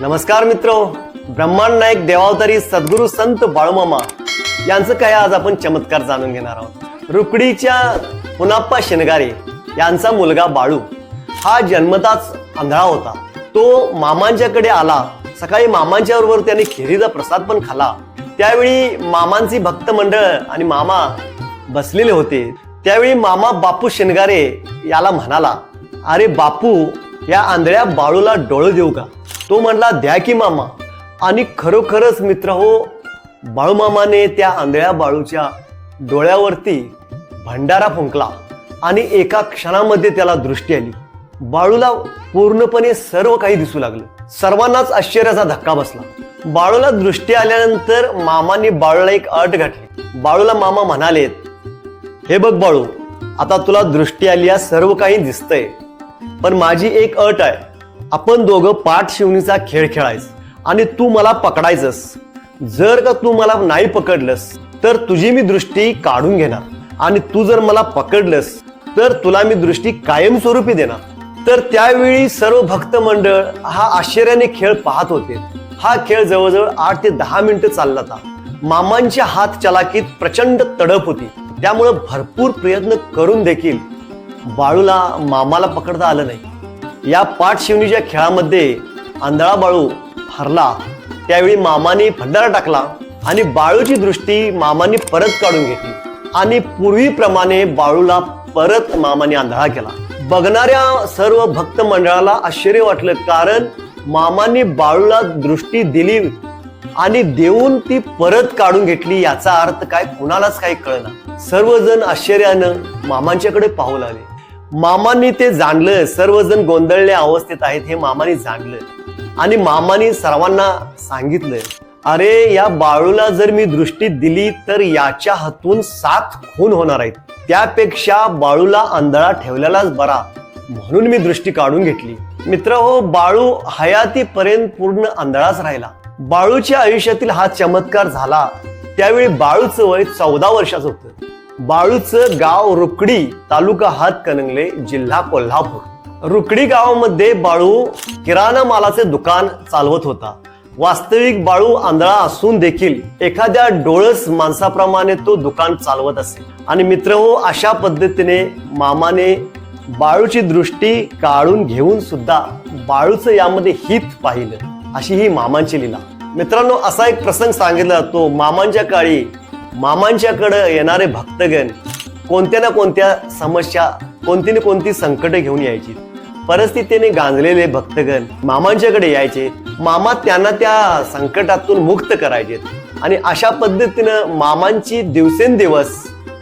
नमस्कार मित्र. ब्रह्मांड नायक देवावतारी सद्गुरू संत बाळूमामा. यांचं काय आज आपण चमत्कार जाणून घेणार आहोत. रुकडीच्या पुनाप्पा शेनगारे यांचा मुलगा बाळू हा जन्मताच आंधळा होता. तो मामांच्याकडे आला. सकाळी मामांच्या बरोबर त्याने खिरीचा प्रसाद पण खाला. त्यावेळी मामांची भक्त मंडळ आणि मामा बसलेले होते. त्यावेळी मामा बापू शेनगारे याला म्हणाला अरे बापू या आंधळ्या बाळूला डोळं देऊ का? तो म्हणला द्या की मामा. आणि खरोखरच मित्र हो बाळूमामाने त्या आंधळ्या बाळूच्या डोळ्यावरती भंडारा फुंकला आणि एका क्षणामध्ये त्याला दृष्टी आली. बाळूला पूर्णपणे सर्व काही दिसू लागलं. सर्वांनाच आश्चर्याचा धक्का बसला. बाळूला दृष्टी आल्यानंतर मामाने बाळूला एक अट घातली. बाळूला मामा म्हणाले हे बघ बाळू आता तुला दृष्टी आली या सर्व काही दिसतंय पण माझी एक अट आहे. आपण दोघं पाठशिवणीचा खेळ खेळायच. आणि तू मला पकडायचंस. जर का तू मला नाही पकडलंस तर तुझी मी दृष्टी काढून घेणार. आणि तू जर मला पकडलंस तर तुला मी दृष्टी कायमस्वरूपी देणार. तर त्यावेळी सर्व भक्त मंडळ हा आश्चर्याने खेळ पाहत होते. हा खेळ जवळजवळ आठ ते दहा मिनिटं चालला होता. मामांच्या हात चलाकीत प्रचंड तडप होती. त्यामुळं भरपूर प्रयत्न करून देखील बाळूला मामाला पकडता आलं नाही. या पाठशिवणीच्या खेळामध्ये आंधळा बाळू हरला. त्यावेळी मामाने भंडारा टाकला आणि बाळूची दृष्टी मामाने परत काढून घेतली. आणि पूर्वीप्रमाणे बाळूला परत मामाने आंधळा केला. बघणाऱ्या सर्व भक्त मंडळाला आश्चर्य वाटलं कारण मामाने बाळूला दृष्टी दिली आणि देऊन ती परत काढून घेतली याचा अर्थ काय कुणालाच काही कळला सर्वजण आश्चर्यानं मामांच्याकडे पाहू लागले. मामांनी ते जाणलं सर्वजण गोंधळल्या अवस्थेत आहेत हे मामाने जाणलं. आणि मामाने सर्वांना सांगितलं अरे या बाळूला जर मी दृष्टी दिली तर याच्या हातून सात खून होणार आहेत. त्यापेक्षा बाळूला आंधळा ठेवलेलाच बरा. म्हणून मी दृष्टी काढून घेतली. मित्र हो बाळू हयातीपर्यंत पूर्ण आंधळाच राहिला. बाळूच्या आयुष्यातील हा चमत्कार झाला. त्यावेळी बाळूचं वय चौदा वर्षाचं होतं. बाळूचं गाव रुकडी तालुका हातकणंगले जिल्हा कोल्हापूर. रुकडी गावामध्ये बाळू किराणा मालाचे दुकान चालवत होता. वास्तविक बाळू आंधळा असून देखील एखाद्या डोळस माणसाप्रमाणे तो दुकान चालवत असे. आणि मित्र हो अशा पद्धतीने मामाने बाळूची दृष्टी काढून घेऊन सुद्धा बाळूचं यामध्ये हित पाहिलं अशी ही मामांची लीला. मित्रांनो असा एक प्रसंग सांगितला जातो. मामांच्या काळी मामांच्याकडे येणारे भक्तगण कोणत्या ना कोणत्या समस्या कोणती ना कोणती संकट घेऊन यायची. परिस्थितीने गांजलेले भक्तगण मामांच्याकडे यायचे. मामा त्यांना त्या संकटातून मुक्त करायचे. आणि अशा पद्धतीनं मामांची दिवसेंदिवस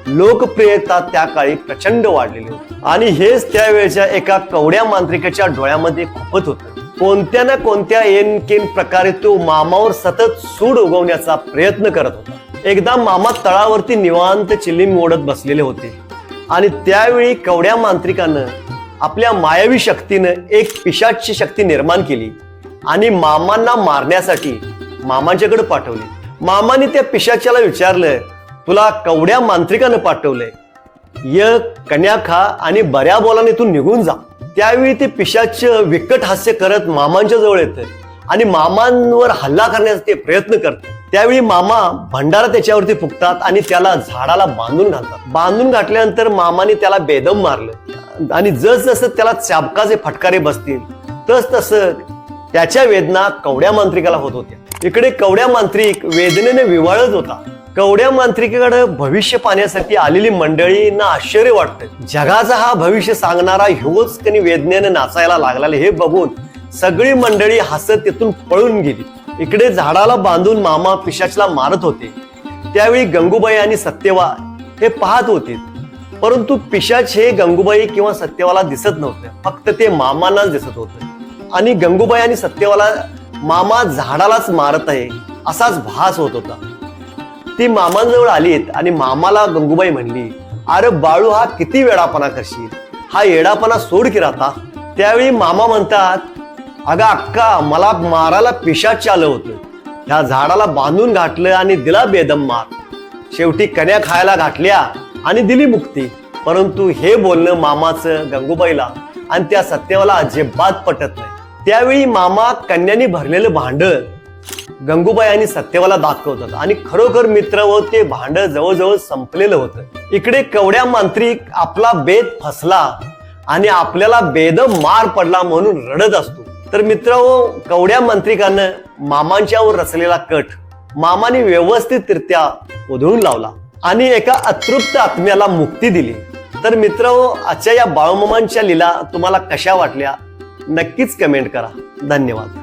लोकप्रियता त्या काळी प्रचंड वाढलेली होती. आणि हेच त्यावेळेच्या एका कवड्या मांत्रिकाच्या डोळ्यामध्ये खुपत होतं. कोणत्या ना कोणत्या एनकेन प्रकारे तो मामावर सतत सूड उगवण्याचा प्रयत्न करत होता. एकदा मामा तळावरती निवांत चिलीम ओढत बसलेले होते. आणि त्यावेळी कवड्या मांत्रिकानं आपल्या मायावी शक्तीनं एक पिशाची शक्ती निर्माण केली. आणि मामांना मारण्यासाठी मामांच्याकडे पाठवले. मामाने त्या पिशाच्याला विचारलं तुला कवड्या मांत्रिकानं पाठवलंय. य कन्या खा आणि बऱ्या बोलाने तू निघून जा. त्यावेळी ते पिशाच विकट हास्य करत मामांच्या जवळ येतं. आणि मामांवर हल्ला करण्याचा ते प्रयत्न करते त्यावेळी मामा भंडारा त्याच्यावरती फुकतात आणि त्याला झाडाला बांधून घालतात. बांधून घातल्यानंतर मामाने त्याला बेदम मारलं. आणि जस जसं त्याला चाबकाचे फटकारे बसतील तस तसं त्याच्या वेदना कवड्या मांत्रिकाला होत होत्या. इकडे कवड्या मांत्रिक वेदनेने विवाळत होता. कवड्या मांत्रिकेकडे भविष्य पाहण्यासाठी आलेली मंडळींना आश्चर्य वाटतं. जगाचा हा भविष्य सांगणारा ह्योच त्यांनी वेदनेने नाचायला लागला हे बघून सगळी मंडळी हसत तेथून पळून गेली. इकडे झाडाला बांधून मामा पिशाचला मारत होते. त्यावेळी गंगूबाई आणि सत्यवा हे पाहत होते. परंतु पिशाच हे गंगूबाई किंवा सत्यवाला दिसत नव्हतं. फक्त ते मामांनाच दिसत होतं. आणि गंगूबाई आणि सत्यवाला मामा झाडालाच मारत आहे असाच भास होत होता. ती मामांजवळ आलीत आणि मामाला गंगूबाई म्हणली अरे बाळू हा किती वेडापणा करशील? हा येडापणा सोड की राहता त्यावेळी मामा म्हणतात अगं अक्का मला माराला पिशाच आलं होतं. ह्या झाडाला बांधून घातलं आणि दिला बेदम मार. शेवटी कन्या खायला घातल्या आणि दिली मुक्ती. परंतु हे बोलणं मामाचं गंगूबाईला आणि त्या सत्यवाला अजिबात पटत नाही. त्यावेळी मामा कन्यानी भरलेलं भांड गंगूबाई आणि सत्यवाला दाखवतात. आणि खरोखर मित्र व ते भांड जवळजवळ संपलेलं होतं. इकडे कवड्या मांत्रिक आपला बेद फसला आणि आपल्याला बेद मार पडला म्हणून रडत असतो. तर मित्र हो, कवड्या मंत्रिकानं मामांच्यावर रचलेला कट मामाने व्यवस्थितरित्या उधळून लावला आणि एका अतृप्त आत्म्याला मुक्ती दिली. तर मित्र हो, आजच्या या बाळूमामांच्या लीला तुम्हाला कशा वाटल्या? नक्कीच कमेंट करा. धन्यवाद.